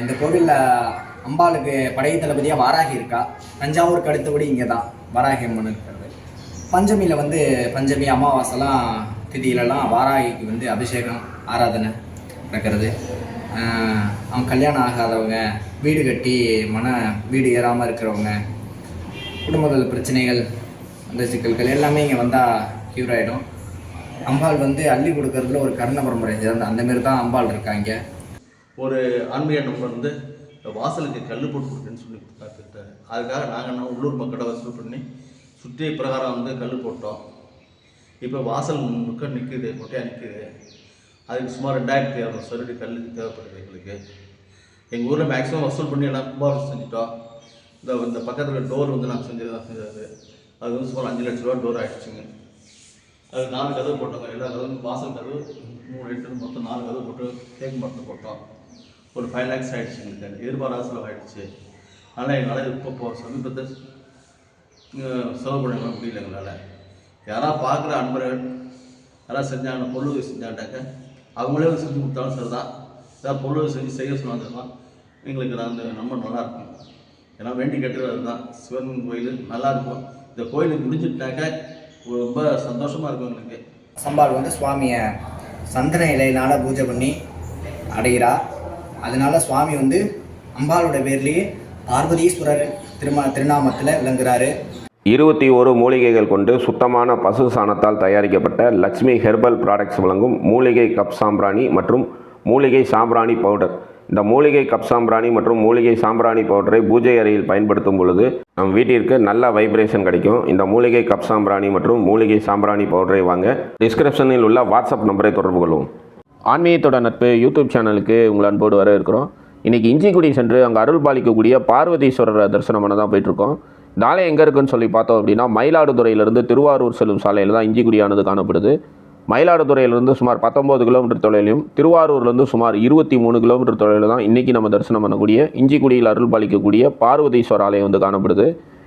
இந்த கோவிலில் அம்பாளுக்கு படை தளபதியாக வாராகி இருக்கா? தஞ்சாவூருக்கு அடுத்தபடி இங்கே தான் வாராகி அம்மன் இருக்கிறது. பஞ்சமியில் வந்து பஞ்சமி அமாவாசைலாம் திதியிலலாம் வாராகிக்கு வந்து அபிஷேகம் ஆராதனை நடக்கிறது. அவங்க கல்யாணம் ஆகாதவங்க வீடு கட்டி மன வீடு ஏறாமல் இருக்கிறவங்க குடும்பத்தில் பிரச்சனைகள் அந்த சிக்கல்கள் எல்லாமே இங்கே வந்தால் க்யூர் ஆகிடும் அம்பாள் வந்து அள்ளி கொடுக்கறதுல ஒரு கருண பரம்பரை சேர்ந்த அந்த மாரி தான் அம்பாள் இருக்காங்க ஒரு ஆன்மீக நம்பர் வந்து வாசலுக்கு கல் போட்டு கொடுக்குன்னு சொல்லி கொடுத்தாரு அதுக்காக நாங்கள் என்ன உள்ளூர் மக்களை வசூல் பண்ணி சுற்றி பிரகாரம் வந்து கல் போட்டோம். இப்போ வாசல் முழுக்க நிற்குது கொட்டையாக நிற்குது அதுக்கு சுமார் ரெண்டாயிரத்தி இரநூறு சதுரடி கல் தேவைப்படுது எங்களுக்கு. எங்கள் ஊரில் மேக்ஸிமம் வசூல் பண்ணி எல்லாம் கும்பாபிஷம் செஞ்சுட்டோம். இந்த இந்த பக்கத்தில் டோர் வந்து நாங்கள் செஞ்சது தான் செஞ்சது. அது வந்து சுமார் அஞ்சு லட்ச ரூபா டோர் ஆகிடுச்சுங்க அது நாலு கதவு போட்டோங்க. எல்லா கதவும் வாசல் கதவு மூணு லிட்டர் மொத்தம் நாலு கதவு போட்டு தேக்கு மரத்தை போட்டோம். ஒரு ஃபைவ் லேக்ஸ் ஆகிடுச்சு எங்களுக்கு எதிர்பாராத செலவு ஆகிடுச்சு ஆனால் எங்களால் இப்போ போ சமீபத்தை செலவு பண்ண முடியல எங்களால். யாராவது பார்க்குற அன்பர்கள் யாராவது செஞ்சாங்க பொருளுதவி செஞ்சாட்டாக்க அவங்களே வந்து செஞ்சு கொடுத்தாலும் சரி தான் ஏதாவது பொருளுதவி செஞ்சு செய்ய சொன்னாதான் எங்களுக்கு அந்த நம்ம நல்லா இருக்கும். ஏன்னா வேண்டி கட்டுறது தான் சிவன் கோயில் நல்லாயிருக்கும் இந்த கோயில் முடிஞ்சிட்டாக்க ரொம்ப சந்தோஷமாக இருக்கும் எங்களுக்கு. சம்பாள் வந்து சுவாமியை சந்தன இலையினால் பூஜை பண்ணி அடைகிறா அதனால சுவாமி வந்து அம்பாளோட பேர்லேயே பார்வதீஸ்வரர் திரும திருநாமத்தில் விளங்குறாரு. இருபத்தி ஒரு மூலிகைகள் கொண்டு சுத்தமான பசு சாணத்தால் தயாரிக்கப்பட்ட லக்ஷ்மி ஹெர்பல் ப்ராடக்ட்ஸ் வழங்கும் மூலிகை கப் சாம்பிராணி மற்றும் மூலிகை சாம்பிராணி பவுடர் இந்த மூலிகை கப் சாம்பிராணி மற்றும் மூலிகை சாம்பிராணி பவுடரை பூஜை அறையில் பயன்படுத்தும் பொழுது நம் வீட்டிற்கு நல்ல வைப்ரேஷன் கிடைக்கும். இந்த மூலிகை கப் சாம்பிராணி மற்றும் மூலிகை சாம்பிராணி பவுடரை வாங்க டிஸ்கிரிப்ஷனில் உள்ள வாட்ஸ்அப் நம்பரை தொடர்பு கொள்வோம். ஆன்மீகத்தோட நட்பு யூடியூப் சேனலுக்கு உங்களை அன்போடு வர இருக்கிறோம் இன்றைக்கி இஞ்சிக்குடி சென்று அங்கே அருள் பாலிக்கக்கூடிய பார்வதீஸ்வரர் தரிசனம் பண்ண தான் போயிட்டுருக்கோம். இந்த ஆலயம் எங்கே இருக்குன்னு சொல்லி பார்த்தோம் அப்படின்னா மயிலாடுதுறையிலிருந்து திருவாரூர் செல்லும் சாலையில் தான் இஞ்சிக்குடியானது காணப்படுது. மயிலாடுதுறையிலிருந்து சுமார் பத்தொம்போது கிலோமீட்டர் தொலைவிலும் திருவாரூர்லேருந்து சுமார் இருபத்தி மூணு கிலோமீட்டர் தொலைவில் தான் இன்றைக்கி நம்ம தரிசனம் பண்ணக்கூடிய இஞ்சிக்குடியில் அருள் பாலிக்கக்கூடிய பார்வதீஸ்வரர் ஆலயம் வந்து காணப்படுது.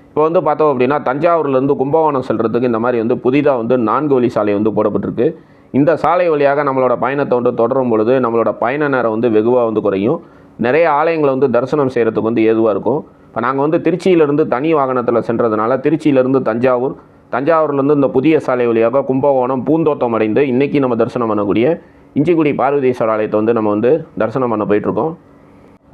இப்போ வந்து பார்த்தோம் அப்படின்னா தஞ்சாவூர்லேருந்து கும்பகோணம் செல்கிறதுக்கு இந்த மாதிரி வந்து புதிதாக வந்து நான்கு வழி சாலை வந்து போடப்பட்டிருக்கு. இந்த சாலை வழியாக நம்மளோட பயணத்தை வந்து தொடரும் பொழுது நம்மளோட பயண நேரம் வந்து வெகுவாக வந்து குறையும். நிறைய ஆலயங்களை வந்து தரிசனம் செய்கிறதுக்கு வந்து ஏதுவாக இருக்கும். இப்போ நாங்கள் வந்து திருச்சியிலேருந்து தனி வாகனத்தில் சென்றதுனால திருச்சியிலேருந்து தஞ்சாவூர் தஞ்சாவூர்லேருந்து இந்த புதிய சாலை வழியாக கும்பகோணம் பூந்தோட்டம் அடைந்து இன்றைக்கி நம்ம தரிசனம் பண்ணக்கூடிய இஞ்சிக்குடி பார்வதீஸ்வரர் ஆலயத்தை வந்து நம்ம வந்து தரிசனம் பண்ண போயிட்டுருக்கோம்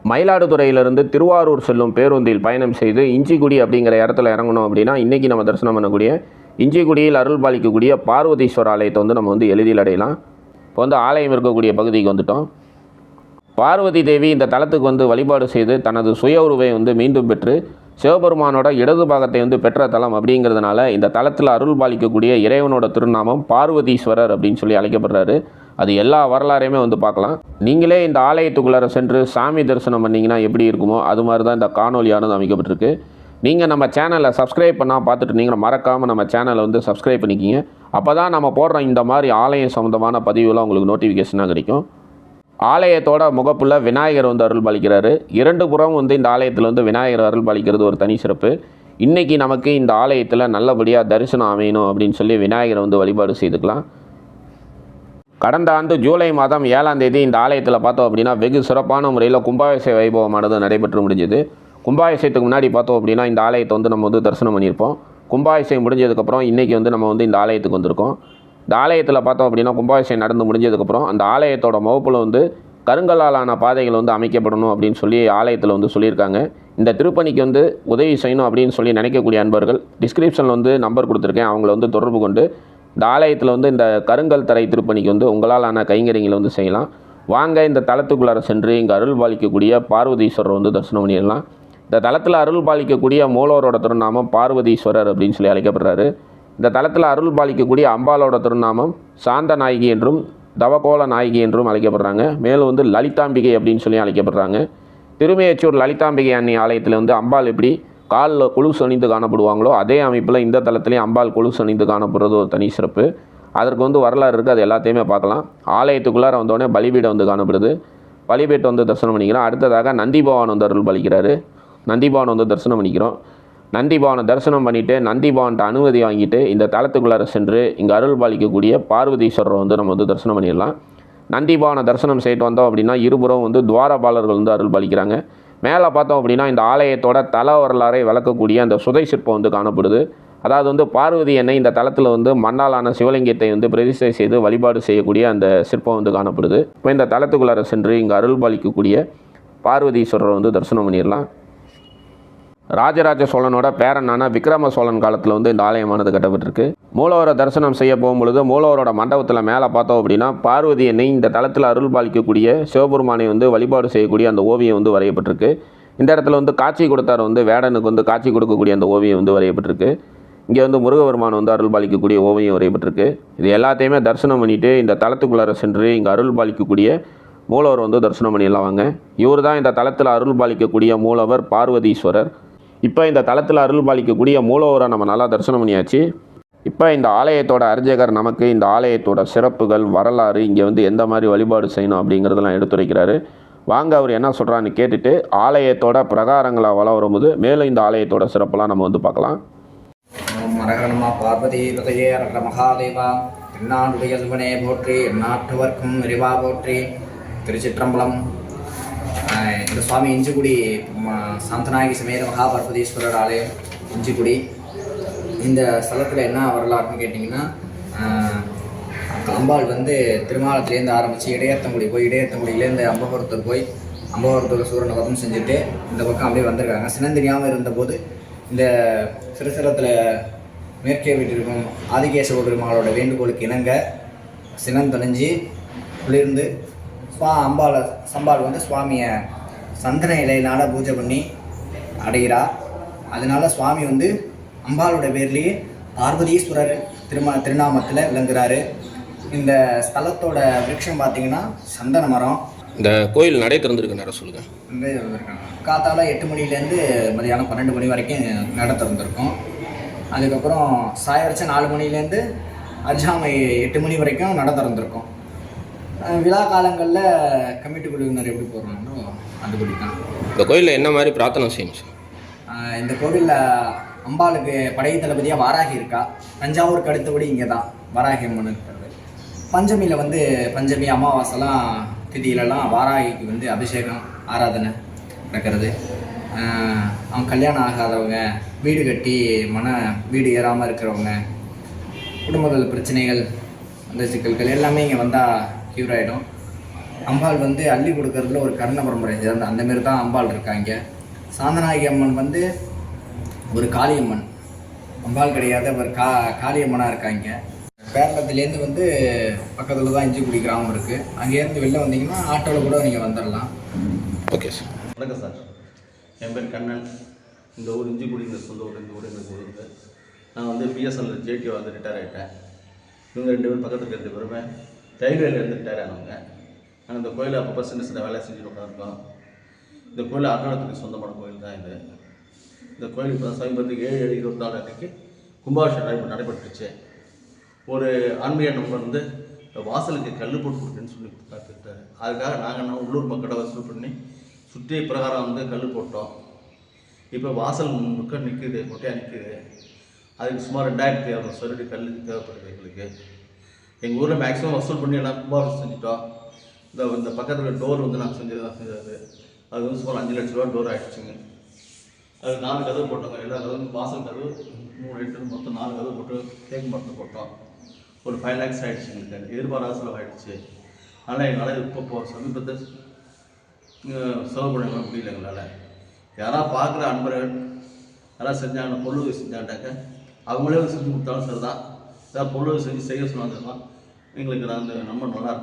மயிலாடுதுறையிலிருந்து திருவாரூர் செல்லும் பேருந்தில் பயணம் செய்து இஞ்சிக்குடி அப்படிங்கிற இடத்துல இறங்கணும் அப்படின்னா இன்றைக்கி நம்ம தரிசனம் பண்ணக்கூடிய இஞ்சிக்குடியில் அருள் பாலிக்கக்கூடிய பார்வதீஸ்வரர் ஆலயத்தை வந்து நம்ம வந்து எளிதில் அடையலாம். இப்போ வந்து ஆலயம் இருக்கக்கூடிய பகுதிக்கு வந்துட்டோம். பார்வதி தேவி இந்த தலத்துக்கு வந்து வழிபாடு செய்து தனது சுய உருவை வந்து மீண்டும் பெற்று சிவபெருமானோட இடது பாகத்தை வந்து பெற்ற தலம் அப்படிங்கிறதுனால இந்த தலத்தில் அருள் பாலிக்கக்கூடிய இறைவனோட திருநாமம் பார்வதீஸ்வரர் அப்படின்னு சொல்லி அழைக்கப்படுறாரு. அது எல்லா வரலாறையுமே வந்து பார்க்கலாம். நீங்களே இந்த ஆலயத்துக்குள்ளார சென்று சாமி தரிசனம் பண்ணிங்கன்னா எப்படி இருக்குமோ அது மாதிரி தான் இந்த காணொலியானது அமைக்கப்பட்டிருக்கு. நீங்கள் நம்ம சேனலை சப்ஸ்கிரைப் பண்ணால் பார்த்துட்டு நீங்கள் மறக்காமல் நம்ம சேனலை வந்து சப்ஸ்கிரைப் பண்ணிக்கிங்க. அப்போ தான் நம்ம போடுற இந்த மாதிரி ஆலயம் சம்மந்தமான பதிவுலாம் உங்களுக்கு நோட்டிஃபிகேஷனாக கிடைக்கும். ஆலயத்தோட முகப்புல விநாயகர் வந்து அருள் பாலிக்கிறாரு இரண்டு புறம் வந்து இந்த ஆலயத்தில் வந்து விநாயகர் அருள் பாலிக்கிறது ஒரு தனி சிறப்பு. இன்றைக்கி நமக்கு இந்த ஆலயத்தில் நல்லபடியாக தரிசனம் அமையணும் அப்படின்னு சொல்லி விநாயகரை வந்து வழிபாடு செய்துக்கலாம். கடந்த ஆண்டு ஜூலை மாதம் ஏழாம் தேதி இந்த ஆலயத்தில் பார்த்தோம் அப்படின்னா வெகு சிறப்பான முறையில் கும்பாபிஷேக வைபவமானது நடைபெற்று முடிஞ்சது. கும்பாபிஷேகத்துக்கு முன்னாடி பார்த்தோம் அப்படின்னா இந்த ஆலயத்தை வந்து நம்ம வந்து தரிசனம் பண்ணியிருப்போம். கும்பாபிஷேகம் முடிஞ்சதுக்கப்புறம் இன்றைக்கி வந்து நம்ம வந்து இந்த ஆலயத்துக்கு வந்திருக்கோம். இந்த ஆலயத்தில் பார்த்தோம் அப்படின்னா கும்பாபிஷேகம் நடந்து முடிஞ்சதுக்கப்புறம் அந்த ஆலயத்தோட முகப்பில் வந்து கருங்கல்லாலான பாதைகள் வந்து அமைக்கப்படணும் அப்படின்னு சொல்லி ஆலயத்தில் வந்து சொல்லியிருக்காங்க. இந்த திருப்பணிக்கு வந்து உதவி செய்யணும் அப்படின்னு சொல்லி நினைக்கக்கூடிய அன்பர்கள் டிஸ்கிரிப்ஷனில் வந்து நம்பர் கொடுத்துருக்கேன். அவங்கள வந்து தொடர்பு கொண்டு இந்த ஆலயத்தில் வந்து இந்த கருங்கல் தரை திருப்பணிக்கு வந்து உங்களாலான கைங்கரியங்களை வந்து செய்யலாம். வாங்க இந்த தளத்துக்குள்ளார சென்று இங்கே அருள் பாலிக்கக்கூடிய பார்வதீஸ்வரர் வந்து தரிசனம் பண்ணிடலாம். இந்த தளத்தில் அருள் பாலிக்கக்கூடிய மூலவரோட திருநாமம் பார்வதீஸ்வரர் அப்படின்னு சொல்லி அழைக்கப்படுறாரு. இந்த தளத்தில் அருள் பாலிக்கக்கூடிய அம்பாலோட திருநாமம் சாந்த நாயகி என்றும் தவகோல நாயகி என்றும் அழைக்கப்படுறாங்க. மேலும் வந்து லலிதாம்பிகை அப்படின்னு சொல்லி அழைக்கப்படுறாங்க. திருமையச்சூர் லலிதாம்பிகை அன்னி ஆலயத்தில் வந்து அம்பாள் எப்படி காலில் கொலுசு அணிந்து காணப்படுவாங்களோ அதே அமைப்பில் இந்த தளத்துலேயும் அம்பாள் கொலுசு அணிந்து காணப்படுறது ஒரு தனி சிறப்பு. அதற்கு வந்து வரலாறு இருக்குது அது எல்லாத்தையுமே பார்க்கலாம். ஆலயத்துக்குள்ளார வந்தோடனே பலிபீடம் வந்து காணப்படுது. பலிபீட்டை வந்து தரிசனம் பண்ணிக்கிறோம் அடுத்ததாக நந்தி பவான் வந்து அருள் பலிக்கிறாரு. நந்திபவான் வந்து தரிசனம் பண்ணிக்கிறோம். நந்திபவனை தரிசனம் பண்ணிவிட்டு நந்திபவன்கிட்ட அனுமதி வாங்கிட்டு இந்த தளத்துக்குள்ளார சென்று இங்கே அருள் பாலிக்கக்கூடிய பார்வதீஸ்வரரை வந்து நம்ம வந்து தரிசனம் பண்ணிடலாம். நந்திபவனை தரிசனம் செய்துட்டு வந்தோம் அப்படின்னா இருபுறம் வந்து துவாரபாலர்கள் வந்து அருள் பாலிக்கிறாங்க. மேலே பார்த்தோம் அப்படின்னா இந்த ஆலயத்தோட தல வரலாறை விளக்கக்கூடிய அந்த சுதை சிற்பம் வந்து காணப்படுது. அதாவது வந்து பார்வதி எண்ணெய் இந்த தளத்தில் வந்து மண்ணாலான சிவலிங்கத்தை வந்து பிரதிஷ்டை செய்து வழிபாடு செய்யக்கூடிய அந்த சிற்பம் வந்து காணப்படுது. இப்போ இந்த தளத்துக்குள்ளார சென்று இங்கே அருள் பாலிக்கக்கூடிய பார்வதீஸ்வரரை வந்து தரிசனம் பண்ணிடலாம். ராஜராஜ சோழனோட பேரனான விக்ரம சோழன் காலத்தில் வந்து இந்த ஆலயமானது கட்டப்பட்டிருக்கு. மூலவரை தரிசனம் செய்ய போகும்பொழுது மூலவரோட மண்டபத்தில் மேலே பார்த்தோம் அப்படின்னா பார்வதி எண்ணெய் இந்த தளத்தில் அருள் பாலிக்கக்கூடிய சிவபெருமானை வந்து வழிபாடு செய்யக்கூடிய அந்த ஓவியம் வந்து வரையப்பட்டிருக்கு. இந்த இடத்துல வந்து காட்சி கொடுத்தார் வந்து வேடனுக்கு வந்து காட்சி கொடுக்கக்கூடிய அந்த ஓவியம் வந்து வரையப்பட்டிருக்கு. இங்கே வந்து முருகபெருமான் வந்து அருள் பாலிக்கக்கூடிய ஓவியம் வரையப்பட்டிருக்கு. இது எல்லாத்தையுமே தரிசனம் பண்ணிவிட்டு இந்த தளத்துக்குள்ளார சென்று இங்கே அருள் பாலிக்கக்கூடிய மூலவர் வந்து தரிசனம் பண்ணிடலாம் வாங்க. இவர் தான் இந்த தளத்தில் அருள் பாலிக்கக்கூடிய மூலவர் பார்வதீஸ்வரர். இப்போ இந்த தளத்தில் அருள் பாலிக்கக்கூடிய மூலவரை நம்ம நல்லா தரிசனம் பண்ணியாச்சு. இப்போ இந்த ஆலயத்தோட அர்ஜகர் நமக்கு இந்த ஆலயத்தோட சிறப்புகள் வரலாறு இங்கே வந்து எந்த மாதிரி வழிபாடு செய்யணும் அப்படிங்கிறதெல்லாம் எடுத்துரைக்கிறாரு. வாங்க அவர் என்ன சொல்கிறான்னு கேட்டுட்டு ஆலயத்தோட பிரகாரங்களை வள வரும்போது மேலும் இந்த ஆலயத்தோட சிறப்பெல்லாம் நம்ம வந்து பார்க்கலாம். பார்வதி மகாதேவா திருநாடுடைய சிவனே போற்றி போற்றி. திருச்சிற்றம்பலம் ஆஹ் இந்த சுவாமி இஞ்சிக்குடி ம- சமேத மகாபர்வதீஸ்வரர் ஆலயம் இஞ்சிக்குடி. இந்த ஸ்தலத்தில் என்ன வரலாறுன்னு கேட்டிங்கன்னா அம்பாள் வந்து திருமாலத்துலேருந்து ஆரம்பித்து இடையத்தங்குடி போய் இடையத்தங்குடியிலேருந்து அம்பகோரத்தூர் போய் அம்பகோரத்தூர் சூரனை வதம் செஞ்சுட்டு இந்த பக்கம் அப்படியே வந்திருக்காங்க. சினந்தெரியாமல் இருந்தபோது இந்த சிறுசிரத்தில் மேற்கே வீட்டிற்கும் ஆதிகேசவ பெருமாளோட வேண்டுகோளுக்கு இணங்க சினந்தணிஞ்சு குளிர்ந்து சுவா அம்பாளை சம்பாள் வந்து சுவாமியை சந்தன இலையினால பூஜை பண்ணி அடைகிறா. அதனால சுவாமி வந்து அம்பாளோட பேர்லேயே பார்வதீஸ்வரர் திரும திருநாமத்தில் விளங்குறாரு. இந்த ஸ்தலத்தோட விருட்சம் பார்த்தீங்கன்னா சந்தன மரம். இந்த கோயில் நடை திறந்துருக்கு நேரம் சொல்லுங்கள் வந்து இருக்காங்க காத்தால எட்டு மணிலேருந்து மதியானம் பன்னெண்டு மணி வரைக்கும் நட திறந்துருக்கும். அதுக்கப்புறம் சாயரிச்ச நாலு மணிலேருந்து அஜாமை எட்டு மணி வரைக்கும் நட திறந்துருக்கும். விழா காலங்களில் கமிட்டி குழுவினர் எப்படி போடுறாங்களோ அதுபடி தான். இந்த கோயிலில் என்ன மாதிரி பிரார்த்தனை ஆஹ் இந்த கோவிலில் அம்பாளுக்கு படை தளபதியாக வாராகி இருக்கா? தஞ்சாவூருக்கு அடுத்தபடி இங்கே தான் வாராகி அம்மன் இருக்கிறது. பஞ்சமியில் வந்து பஞ்சமி அமாவாசைலாம் திதியிலலாம் வாராகிக்கு வந்து அபிஷேகம் ஆராதனை நடக்கிறது. அவங்க கல்யாணம் ஆகாதவங்க வீடு கட்டி மன வீடு ஏறாமல் இருக்கிறவங்க குடும்பத்தில் பிரச்சனைகள் அந்த சிக்கல்கள் எல்லாமே இங்கே வந்தால் க்யூர் ஆகிடும் அம்பாள் வந்து அள்ளி கொடுக்கறதுல ஒரு கர்ண பரம்பரை சேர்ந்த அந்த மாரி தான் அம்பாள் இருக்காங்க. சாந்தநாயகி அம்மன் வந்து ஒரு காளியம்மன். அம்பாள் கிடையாது ஒரு கா காளியம்மனாக இருக்காங்க. பேரளத்துலேருந்து வந்து பக்கத்தில் தான் இஞ்சிக்குடி கிராமம் இருக்குது அங்கேருந்து வெளில வந்தீங்கன்னா ஆட்டோவில் கூட நீங்கள் வந்துடலாம் ஓகே சார் வணக்கம் சார் என் பேர் கண்ணன். இந்த ஊர் இஞ்சிக்குடி இந்த சொந்த ஊர் இந்த ஊர் எங்களுக்கு ஊருக்கு நான் வந்து பிஎஸ்என்எல் ஜேடி வந்து ரிட்டையர் ஆகிட்டேன் இவங்க ரெண்டு பேரும் பக்கத்தில் ரெண்டு பேருமே. ரயில்வேலேருந்து ரிட்டையர் ஆனவங்க நாங்கள் இந்த கோயிலை அப்பப்போ சின்ன சின்ன வேலை செஞ்சுட்டு உட்காந்துருக்கோம் இந்த கோயில் அகலத்துக்கு சொந்தமான கோயில் தான் இது. இந்த கோயில் இப்போ சமீபத்துக்கு ஏழு ஏழு இருபத்தி நாலு அன்றைக்கி கும்பாபிஷேகம் நடை நடைபெற்றுச்சு. ஒரு ஆன்மீக நம்பர் வந்து வாசலுக்கு கல் போட்டு கொடுக்குன்னு சொல்லி பார்த்துக்கிட்டாரு அதுக்காக நாங்கள் என்ன உள்ளூர் மக்களை வசூல் பண்ணி சுற்றி பிரகாரம் வந்து கல் போட்டோம். இப்போ வாசல் முழுக்க நிற்குது மொட்டையாக நிற்குது அதுக்கு சுமார் ரெண்டாயிரத்தி இரநூறு சதுரடி கல் தேவைப்படுது எங்களுக்கு. எங்கள் ஊரில் மேக்ஸிமம் வசூல் பண்ணி எல்லாம் கும்பாபிஷம் செஞ்சுட்டோம் இந்த இந்த பக்கத்தில் டோர் வந்து நாங்கள் செஞ்சது தான் செஞ்சது. அது வந்து சுமார் அஞ்சு லட்ச ரூபா டோர் ஆகிடுச்சுங்க அது நாலு கதவு போட்டோங்க எல்லா கதவும் வாசல் கதவு மூணு லிட்டர் மொத்தம் நாலு கதவு போட்டு தேக்கு மரத்தில் போட்டோம். ஒரு ஃபைவ் லேக்ஸ் ஆகிடுச்சு எங்களுக்கு எதிர்பாராத செலவு ஆகிடுச்சு ஆனால் எங்களால் இப்போ போ சமீபத்தை செலவு பண்ண முடியல எங்களால். யாராவது பார்க்குற அன்பர்கள் யாராவது செஞ்சாங்க பொருள் செஞ்சாட்டாக்க அவங்களே வந்து செஞ்சு கொடுத்தாலும் சரி தான் ஏதாவது பொருள் செஞ்சு செய்ய சொன்னாங்க எங்களுக்கு நான் அந்த நம்பர் நல்லா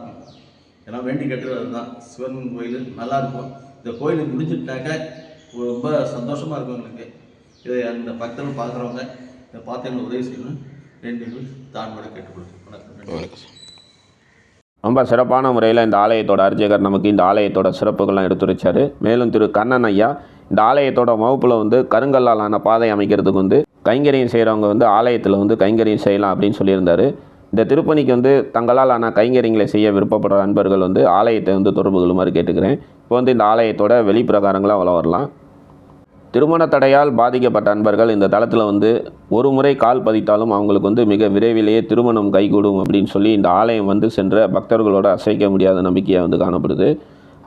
ஏன்னா வேண்டி கட்டுறது தான் சிவன் கோயில் நல்லாயிருக்கும். இந்த கோயில் முடிஞ்சுட்டாக்க ரொம்ப சந்தோஷமாக இருக்கும் எங்களுக்கு. இதை அந்த பக்தர்கள் பார்க்குறவங்க இதை பார்த்து எங்களுக்கு உதவி செய்யணும். வேண்டி தாழ்மையோட கேட்டுக்கொள்ளும் வணக்கம். வணக்கம் ரொம்ப சிறப்பான முறையில் இந்த ஆலயத்தோட அர்ச்சகர் நமக்கு இந்த ஆலயத்தோட சிறப்புகள்லாம் எடுத்துரைச்சார். மேலும் திரு கண்ணன் ஐயா இந்த ஆலயத்தோட வகுப்பில் வந்து கருங்கல்லாலான பாதை அமைக்கிறதுக்கு வந்து கைங்கரியம் செய்கிறவங்க வந்து ஆலயத்தில் வந்து கைங்கரியம் செய்யலாம் அப்படின்னு சொல்லியிருந்தார். இந்த திருப்பணிக்கு வந்து தங்களால் ஆன கைங்கரியங்களை செய்ய விருப்பப்படுற அன்பர்கள் வந்து ஆலயத்தை வந்து தொடர்பு கொள்ளுமாறு கேட்டுக்கிறேன். இப்போ வந்து இந்த ஆலயத்தோட வெளிப்பிரகாரங்களாக வள வரலாம். திருமண தடையால் பாதிக்கப்பட்ட அன்பர்கள் இந்த தளத்தில் வந்து ஒரு முறை கால் பதித்தாலும் அவங்களுக்கு வந்து மிக விரைவிலேயே திருமணம் கைகூடும் அப்படின்னு சொல்லி இந்த ஆலயம் வந்து சென்ற பக்தர்களோட அசைக்க முடியாத நம்பிக்கையாக வந்து காணப்படுது.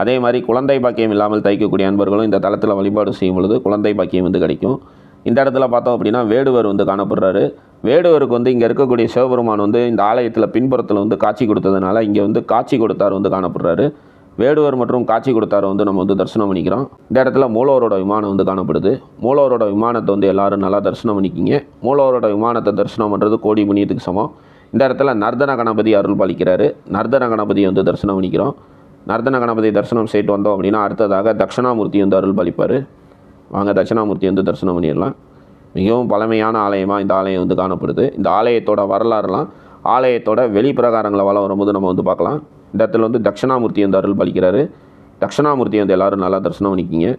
அதே மாதிரி குழந்தை பாக்கியம் இல்லாமல் தைக்கக்கூடிய அன்பர்களும் இந்த தளத்தில் வழிபாடு செய்யும் பொழுது குழந்தை பாக்கியம் வந்து கிடைக்கும். இந்த இடத்துல பார்த்தோம் அப்படின்னா வேடுவர் வந்து காணப்படுறாரு. வேடுவருக்கு வந்து இங்கே இருக்கக்கூடிய சிவபெருமான் வந்து இந்த ஆலயத்தில் பின்புறத்தில் வந்து காட்சி கொடுத்ததுனால இங்கே வந்து காட்சி கொடுத்தார் வந்து காணப்படுறாரு. வேடுவர் மற்றும் காட்சி கொடுத்தாரை வந்து நம்ம வந்து தரிசனம் பண்ணிக்கிறோம். இந்த இடத்துல மூலவரோட விமானம் வந்து காணப்படுது. மூலவரோட விமானத்தை வந்து எல்லாரும் நல்லா தரிசனம் பண்ணிக்கிங்க. மூலவரோட விமானத்தை தரிசனம் பண்ணுறது கோடி புண்ணியத்துக்கு சமம். இந்த இடத்துல நர்தன கணபதி அருள் பாலிக்கிறாரு. நர்தன கணபதியை வந்து தரிசனம் பண்ணிக்கிறோம். நர்தன கணபதி தரிசனம் செய்துட்டு வந்தோம் அப்படின்னா அடுத்ததாக தட்சிணாமூர்த்தி வந்து அருள் பாலிப்பார். வாங்க தட்சிணாமூர்த்தி வந்து தரிசனம் பண்ணிடலாம். மிகவும் பழமையான ஆலயமாக இந்த ஆலயம் வந்து காணப்படுது. இந்த ஆலயத்தோட வரலாறுலாம் ஆலயத்தோட வெளிப்பிரகாரங்களை வளம் வரும்போது நம்ம வந்து பார்க்கலாம். இந்த இடத்துல வந்து தட்சிணாமூர்த்தி வந்து அருள் பலிக்கிறாரு. தட்சிணாமூர்த்தி வந்து எல்லாரும் நல்லா தரிசனம் பண்ணிக்கிங்க.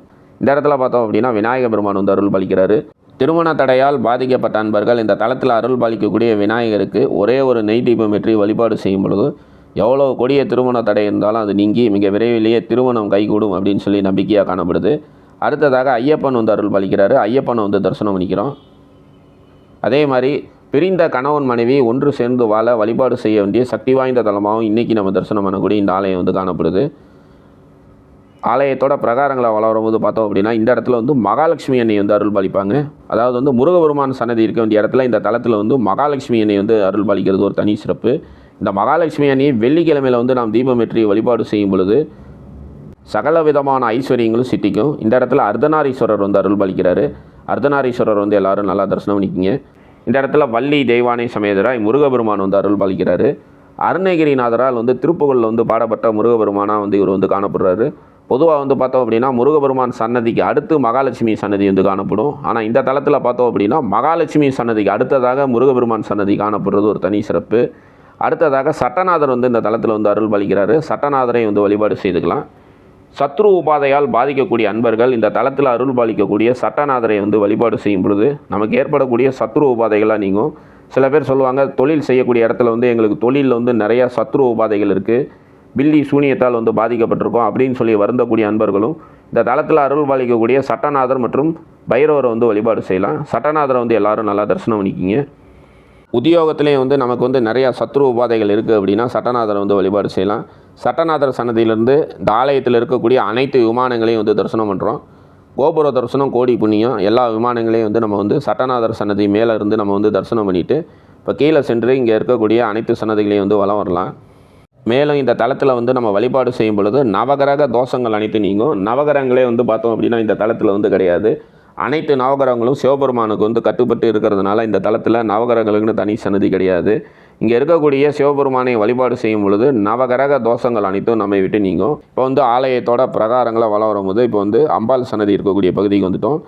இந்த இடத்துல பார்த்தோம் அப்படின்னா விநாயக பெருமான் வந்து அருள் பலிக்கிறாரு. திருமண தடையால் பாதிக்கப்பட்ட அன்பர்கள் இந்த தளத்தில் அருள் பாலிக்கக்கூடிய விநாயகருக்கு ஒரே ஒரு நெய் தீபம் வெற்றி வழிபாடு செய்யும் பொழுது எவ்வளோ கொடிய திருமண தடை இருந்தாலும் அது நீங்கி மிக விரைவிலேயே திருமணம் கைகூடும் அப்படின்னு சொல்லி நம்பிக்கையாக காணப்படுது. அடுத்ததாக ஐயப்பன் வந்து அருள் பலிக்கிறாரு ஐயப்பனை வந்து தரிசனம் பண்ணிக்கிறோம். அதே மாதிரி பிரிந்த கணவன் மனைவி ஒன்று சேர்ந்து வாழ வழிபாடு செய்ய வேண்டிய சக்தி வாய்ந்த தலமாகவும் இன்றைக்கி நம்ம தரிசனம் பண்ணக்கூடிய இந்த ஆலயம் வந்து காணப்படுது. ஆலயத்தோட பிரகாரங்களை வளரும் போது பார்த்தோம் அப்படின்னா இந்த இடத்துல வந்து மகாலட்சுமி அன்னை வந்து அருள் பாலிப்பாங்க அதாவது வந்து முருகபெருமான் சன்னதி இருக்க வேண்டிய இடத்துல இந்த தளத்தில் வந்து மகாலட்சுமி அன்னை வந்து அருள் பாலிக்கிறது ஒரு தனி சிறப்பு. இந்த மகாலட்சுமி அன்னையை வெள்ளிக்கிழமையில் வந்து நாம் தீபமேற்றி வழிபாடு செய்யும் பொழுது சகல விதமான ஐஸ்வர்யங்களும் சித்திக்கும். இந்த இடத்துல அர்த்தநாரீஸ்வரர் வந்து அருள் பலிக்கிறாரு அர்த்தநாரீஸ்வரர் வந்து எல்லாரும் நல்லா தரிசனம் பண்ணிக்கிங்க. இந்த இடத்துல வள்ளி தெய்வானை சமேதராய் முருகபெருமான் வந்து அருள் பலிக்கிறாரு அருணகிரிநாதரால் வந்து திருப்புகழில் வந்து பாடப்பட்ட முருகபெருமானாக வந்து இவர் வந்து காணப்படுறாரு. பொதுவாக வந்து பார்த்தோம் அப்படின்னா முருகபெருமான் சன்னதிக்கு அடுத்து மகாலட்சுமி சன்னதி வந்து காணப்படும். ஆனால் இந்த தளத்தில் பார்த்தோம் அப்படின்னா மகாலட்சுமி சன்னதிக்கு அடுத்ததாக முருகபெருமான் சன்னதி காணப்படுறது ஒரு தனி சிறப்பு. அடுத்ததாக சட்டநாதர் வந்து இந்த தளத்தில் வந்து அருள் பலிக்கிறாரு சட்டநாதரை வந்து வழிபாடு செய்துக்கலாம். சத்ரு உபாதையால் பாதிக்கக்கூடிய அன்பர்கள் இந்த தளத்தில் அருள் பாலிக்கக்கூடிய சட்டநாதரை வந்து வழிபாடு செய்யும் பொழுது நமக்கு ஏற்படக்கூடிய சத்ரு உபாதைகளாக நீங்கும். சில பேர் சொல்லுவாங்க தொழில் செய்யக்கூடிய இடத்துல வந்து எங்களுக்கு தொழிலில் வந்து நிறைய சத்ரு உபாதைகள் இருக்குது பில்லி சூனியத்தால் வந்து பாதிக்கப்பட்டிருக்கோம் அப்படின்னு சொல்லி வருந்தக்கூடிய அன்பர்களும் இந்த தளத்தில் அருள் பாலிக்கக்கூடிய சட்டநாதர் மற்றும் பைரவரை வந்து வழிபாடு செய்யலாம். சட்டநாதரை வந்து எல்லாரும் நல்லா தரிசனம் பண்ணிக்கிங்க. உத்தியோகத்திலையும் வந்து நமக்கு வந்து நிறையா சத்ரு உபாதைகள் இருக்குது அப்படின்னா சட்டநாதரை வந்து வழிபாடு செய்யலாம். சட்டநாதர் சன்னதியிலேருந்து இந்த ஆலயத்தில் இருக்கக்கூடிய அனைத்து விமானங்களையும் வந்து தரிசனம் பண்ணுறோம் கோபுர தரிசனம் கோடி புண்ணியம் எல்லா விமானங்களையும் வந்து நம்ம வந்து சட்டநாதர் சன்னதி மேலே இருந்து நம்ம வந்து தரிசனம் பண்ணிவிட்டு இப்போ கீழே சென்று இங்கே இருக்கக்கூடிய அனைத்து சன்னதிகளையும் வந்து வலம் வரலாம். மேலும் இந்த தளத்தில் வந்து நம்ம வழிபாடு செய்யும் பொழுது நவகிரக தோஷங்கள் அனைத்து நீங்கும். நவகிரகங்களே வந்து பார்த்தோம் அப்படின்னா இந்த தளத்தில் வந்து கிடையாது. அனைத்து நவகிரகங்களும் சிவபெருமானுக்கு வந்து கட்டுப்பட்டு இருக்கிறதுனால இந்த தளத்தில் நவகிரகங்களுக்குன்னு தனி சன்னதி கிடையாது. இங்கே இருக்கக்கூடிய சிவபெருமானை வழிபாடு செய்யும் பொழுது நவகிரக தோஷங்கள் அனைத்தும் நம்மை விட்டு நீங்கும். இப்போ வந்து ஆலயத்தோட பிரகாரங்களை வளம் வரும்போது இப்போ வந்து அம்பாள் சன்னதி இருக்கக்கூடிய பகுதிக்கு வந்துட்டோம்.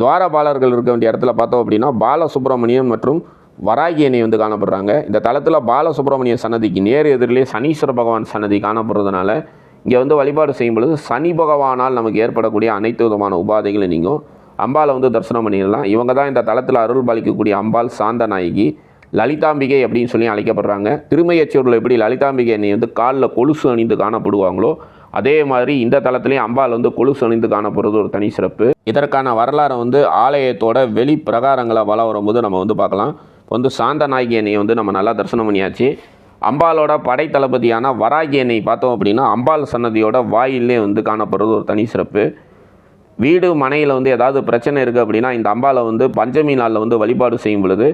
துவாரபாலர்கள் இருக்க வேண்டிய இடத்துல பார்த்தோம் அப்படின்னா பாலசுப்ரமணியம் மற்றும் வராகி அணை வந்து காணப்படுறாங்க. இந்த தளத்தில் பாலசுப்ரமணிய சன்னதிக்கு நேர் எதிரிலே சனீஸ்வர பகவான் சன்னதி காணப்படுறதுனால இங்கே வந்து வழிபாடு செய்யும் பொழுது சனி பகவானால் நமக்கு ஏற்படக்கூடிய அனைத்து விதமான உபாதைகளும் நீங்கும். அம்பாளை வந்து தரிசனம் பண்ணிடலாம். இவங்க தான் இந்த தளத்தில் அருள் பாலிக்கக்கூடிய அம்பாள் சாந்த நாயகி லலிதாம்பிகை அப்படின்னு சொல்லி அழைக்கப்படுறாங்க. திருமையச்சூரில் எப்படி லலிதாம்பிகை அன்னை வந்து காலில் கொலுசு அணிந்து காணப்படுவாங்களோ அதே மாதிரி இந்த தளத்துலேயும் அம்பாள் வந்து கொலுசு அணிந்து காணப்படுறது ஒரு தனி சிறப்பு. இதற்கான வரலாறை வந்து ஆலயத்தோட வெளி பிரகாரங்களை வள வரும்போது நம்ம வந்து பார்க்கலாம். இப்போ வந்து சாந்த நாயகி அணியை வந்து நம்ம நல்லா தரிசனம் பண்ணியாச்சு. அம்பாலோட படை தளபதியான வராகி அன்னை பார்த்தோம் அப்படின்னா அம்பாள் சன்னதியோட வாயிலே வந்து காணப்படுறது ஒரு தனி சிறப்பு. வீடு மனையில் வந்து ஏதாவது பிரச்சனை இருக்குது அப்படின்னா இந்த அம்பாவை வந்து பஞ்சமி நாளில் வந்து வழிபாடு செய்யும் பொழுது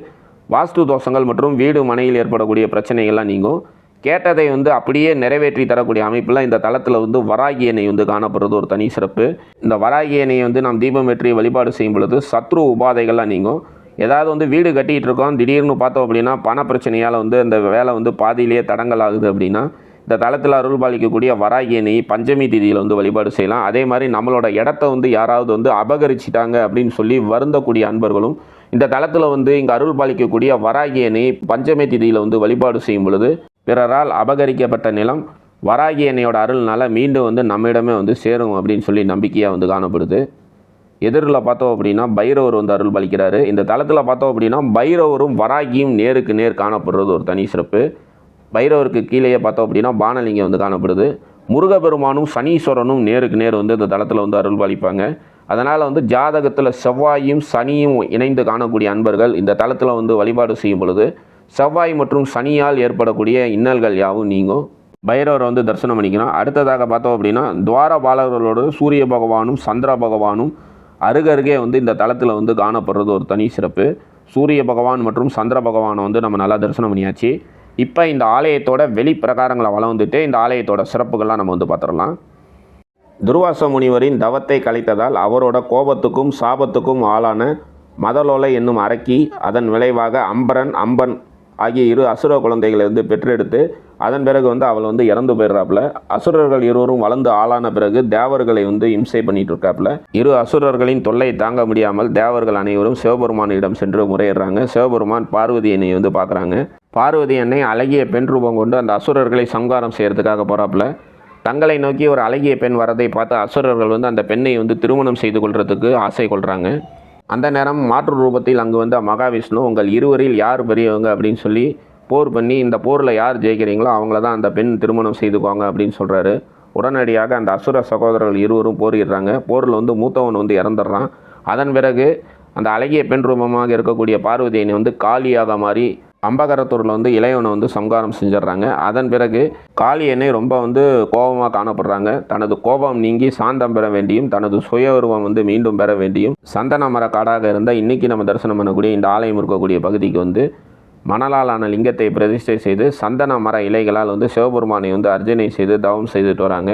வாஸ்து தோஷங்கள் மற்றும் வீடு மனையில் ஏற்படக்கூடிய பிரச்சனைகள்லாம் நீங்கும். கேட்டதை வந்து அப்படியே நிறைவேற்றி தரக்கூடிய அமைப்பில் இந்த தளத்தில் வந்து வராகி எண்ணெய் வந்து காணப்படுறது ஒரு தனி சிறப்பு. இந்த வராகி எண்ணெயை வந்து நாம் தீபம் ஏற்றி வழிபாடு செய்யும் பொழுது சத்ரு உபாதைகள்லாம் நீங்கும். ஏதாவது வந்து வீடு கட்டிகிட்டு இருக்கோம் திடீர்னு பார்த்தோம் அப்படின்னா பண பிரச்சனையால் வந்து அந்த வேலை வந்து பாதியிலேயே தடங்கள் ஆகுது அப்படின்னா இந்த தளத்தில் அருள் பாலிக்கக்கூடிய வராகி எண்ணெய் பஞ்சமி திதியில் வந்து வழிபாடு செய்யலாம். அதே மாதிரி நம்மளோட இடத்த வந்து யாராவது வந்து அபகரிச்சிட்டாங்க அப்படின்னு சொல்லி வருந்தக்கூடிய அன்பர்களும் இந்த தளத்தில் வந்து இங்கே அருள் பாலிக்கக்கூடிய வராகி எண்ணெய் பஞ்சமி திதியில் வந்து வழிபாடு செய்யும் பொழுது பிறரால் அபகரிக்கப்பட்ட நிலம் வராகி அருள்னால மீண்டும் வந்து நம்மிடமே வந்து சேரும் அப்படின்னு சொல்லி நம்பிக்கையாக வந்து காணப்படுது. எதிரில் பார்த்தோம் அப்படின்னா பைரவர் வந்து அருள் பாலிக்கிறாரு. இந்த தளத்தில் பார்த்தோம் அப்படின்னா பைரவரும் வராகியும் நேருக்கு நேர் காணப்படுறது ஒரு தனி சிறப்பு. பைரவருக்கு கீழேயே பார்த்தோம் அப்படின்னா பானலிங்கம் வந்து காணப்படுது. முருகபெருமானும் சனீஸ்வரனும் நேருக்கு நேர் வந்து இந்த தளத்தில் வந்து அருள் பாலிப்பாங்க. அதனால் வந்து ஜாதகத்தில் செவ்வாயும் சனியும் இணைந்து காணக்கூடிய அன்பர்கள் இந்த தளத்தில் வந்து வழிபாடு செய்யும் பொழுது செவ்வாய் மற்றும் சனியால் ஏற்படக்கூடிய இன்னல்கள் யாவும் நீங்கும். பைரவரை வந்து தரிசனம் பண்ணிக்கணும். அடுத்ததாக பார்த்தோம் அப்படின்னா துவாரபாலகர்களோடு சூரிய பகவானும் சந்திர பகவானும் அருகருகே வந்து இந்த தளத்தில் வந்து காணப்படுறது ஒரு தனி சிறப்பு. சூரிய பகவான் மற்றும் சந்திர பகவானை வந்து நம்ம நல்லா தரிசனம் பண்ணியாச்சு. இப்போ இந்த ஆலயத்தோட வெளி பிரகாரங்களை வளம் இந்த ஆலயத்தோட சிறப்புகள்லாம் நம்ம வந்து பார்த்துடலாம். துர்வாச முனிவரின் தவத்தை கலைத்ததால் அவரோட கோபத்துக்கும் சாபத்துக்கும் ஆளான மதலோலை என்னும் அரக்கி அதன் விளைவாக அம்பரன் அம்பன் ஆகிய இரு அசுர குழந்தைகளை வந்து பெற்றெடுத்து அதன் பிறகு வந்து அவள் வந்து இறந்து போயிடுறாப்புல. அசுரர்கள் இருவரும் வளர்ந்து ஆளான பிறகு தேவர்களை வந்து இம்சை பண்ணிட்டு இருக்காப்புல. இரு அசுரர்களின் தொல்லை தாங்க முடியாமல் தேவர்கள் அனைவரும் சிவபெருமானிடம் சென்று முறையிடுறாங்க. சிவபெருமான் பார்வதி என்னை வந்து பார்க்குறாங்க. பார்வதி அன்னை அழகிய பெண் ரூபம் கொண்டு அந்த அசுரர்களை சங்காரம் செய்கிறதுக்காக போகிறாப்புல தங்களை நோக்கி ஒரு அழகிய பெண் வரதை பார்த்து அசுரர்கள் வந்து அந்த பெண்ணை வந்து திருமணம் செய்து கொள்றதுக்கு ஆசை கொள்கிறாங்க அந்த நேரம் மாற்று ரூபத்தில் அங்கு வந்த மகாவிஷ்ணு உங்கள் இருவரில் யார் பெரியவங்க? அப்படின்னு சொல்லி போர் பண்ணி இந்த போரில் யார் ஜெயிக்கிறீங்களோ அவங்கள தான் அந்த பெண் திருமணம் செய்துக்குவாங்க அப்படின்னு சொல்கிறாரு உடனடியாக அந்த அசுர சகோதரர்கள் இருவரும் போரிடுறாங்க. போரில் வந்து மூத்தவன் வந்து இறந்துடுறான். அதன் பிறகு அந்த அழகிய பெண் ரூபமாக இருக்கக்கூடிய பார்வதியினை வந்து காலியாக மாறி அம்பகரத்தூரில் வந்து இளையவனை வந்து சம்காரம் செஞ்சிடுறாங்க. அதன் பிறகு காளியனை ரொம்ப வந்து கோபமாக காணப்படுறாங்க. தனது கோபம் நீங்கி சாந்தம் பெற வேண்டியும் தனது சுய உருவம் வந்து மீண்டும் பெற வேண்டியும் சந்தன மர காடாக இருந்தால் இன்றைக்கி நம்ம தரிசனம் பண்ணக்கூடிய இந்த ஆலயம் இருக்கக்கூடிய பகுதிக்கு வந்து மணலாலான லிங்கத்தை பிரதிஷ்டை செய்து சந்தன மர இலைகளால் வந்து சிவபெருமானை வந்து அர்ஜனை செய்து தவம் செய்துட்டு வராங்க.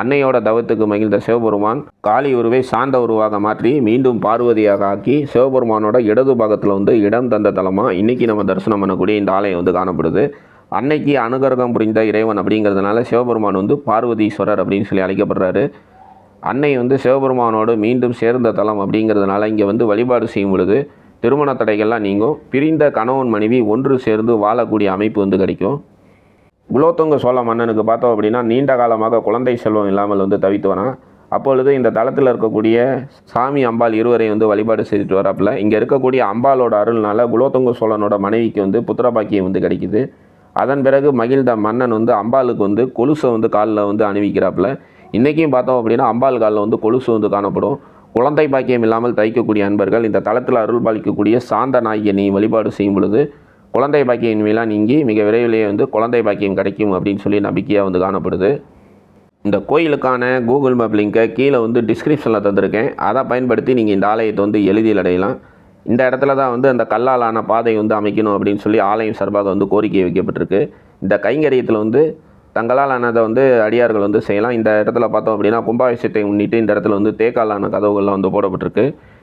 அன்னையோட தவத்துக்கு மகிழ்ந்த சிவபெருமான் காளி உருவை சாந்த உருவாக மாற்றி மீண்டும் பார்வதியாக ஆக்கி சிவபெருமானோட இடது பாகத்தில் வந்து இடம் தந்த தலமாக இன்றைக்கி நம்ம தரிசனம் பண்ணக்கூடிய இந்த ஆலயம் வந்து காணப்படுது. அன்னைக்கு அனுகிரகம் புரிந்த இறைவன் அப்படிங்கிறதுனால சிவபெருமான் வந்து பார்வதீஸ்வரர் அப்படின்னு சொல்லி அழைக்கப்படுறாரு. அன்னை வந்து சிவபெருமானோடு மீண்டும் சேர்ந்த தலம் அப்படிங்கிறதுனால இங்கே வந்து வழிபாடு செய்யும் பொழுது திருமண தடைகள்லாம் நீங்கும். பிரிந்த கணவன் மனைவி ஒன்று சேர்ந்து வாழக்கூடிய அமைப்பு வந்து கிடைக்கும். குலோத்துங்க சோழ மன்னனுக்கு பார்த்தோம் அப்படின்னா நீண்ட காலமாக குழந்தை செல்வம் இல்லாமல் வந்து தவித்து வரான் அப்பொழுது இந்த தளத்தில் இருக்கக்கூடிய சாமி அம்பாள் இருவரையும் வந்து வழிபாடு செய்துட்டு வராப்பில். இங்கே இருக்கக்கூடிய அம்பாலோட அருள்னால குலோத்துங்க சோழனோட மனைவிக்கு வந்து புத்திரபாக்கியம் வந்து கிடைக்குது. அதன் பிறகு மகிழ்ந்த மன்னன் வந்து அம்பாளுக்கு வந்து கொலுசை வந்து காலில் வந்து அணிவிக்கிறாப்புல. இன்றைக்கும் பார்த்தோம் அப்படின்னா அம்பாள் காலில் வந்து கொலுசு வந்து காணப்படும். குழந்தை பாக்கியம் இல்லாமல் தைக்கக்கூடிய அன்பர்கள் இந்த தளத்தில் அருள் பாலிக்கக்கூடிய சாந்த நாயகனை வழிபாடு செய்யும் பொழுது குழந்தை பாக்கியின்மையெல்லாம் நீங்கி மிக விரைவிலேயே வந்து குழந்தை பாக்கியம் கிடைக்கும் அப்படின்னு சொல்லி நம்பிக்கையாக வந்து காணப்படுது. இந்த கோயிலுக்கான கூகுள் மேப் லிங்கை கீழே வந்து டிஸ்கிரிப்ஷனில் தந்திருக்கேன். அதை பயன்படுத்தி நீங்கள் இந்த ஆலயத்தை வந்து எளிதில் அடையலாம். இந்த இடத்துல தான் வந்து அந்த கல்லாலான பாதை வந்து அமைக்கணும் அப்படின்னு சொல்லி ஆலயம் சார்பாக வந்து கோரிக்கை வைக்கப்பட்டிருக்கு. இந்த கைங்கரியத்தில் வந்து தங்களால் ஆனதை வந்து அடியார்கள் வந்து செய்யலாம். இந்த இடத்துல பார்த்தோம் அப்படின்னா கும்பாபிஷேகத்தை முன்னிட்டு இந்த இடத்துல வந்து தேக்காலான கதவுகள்லாம் வந்து போடப்பட்டிருக்கு.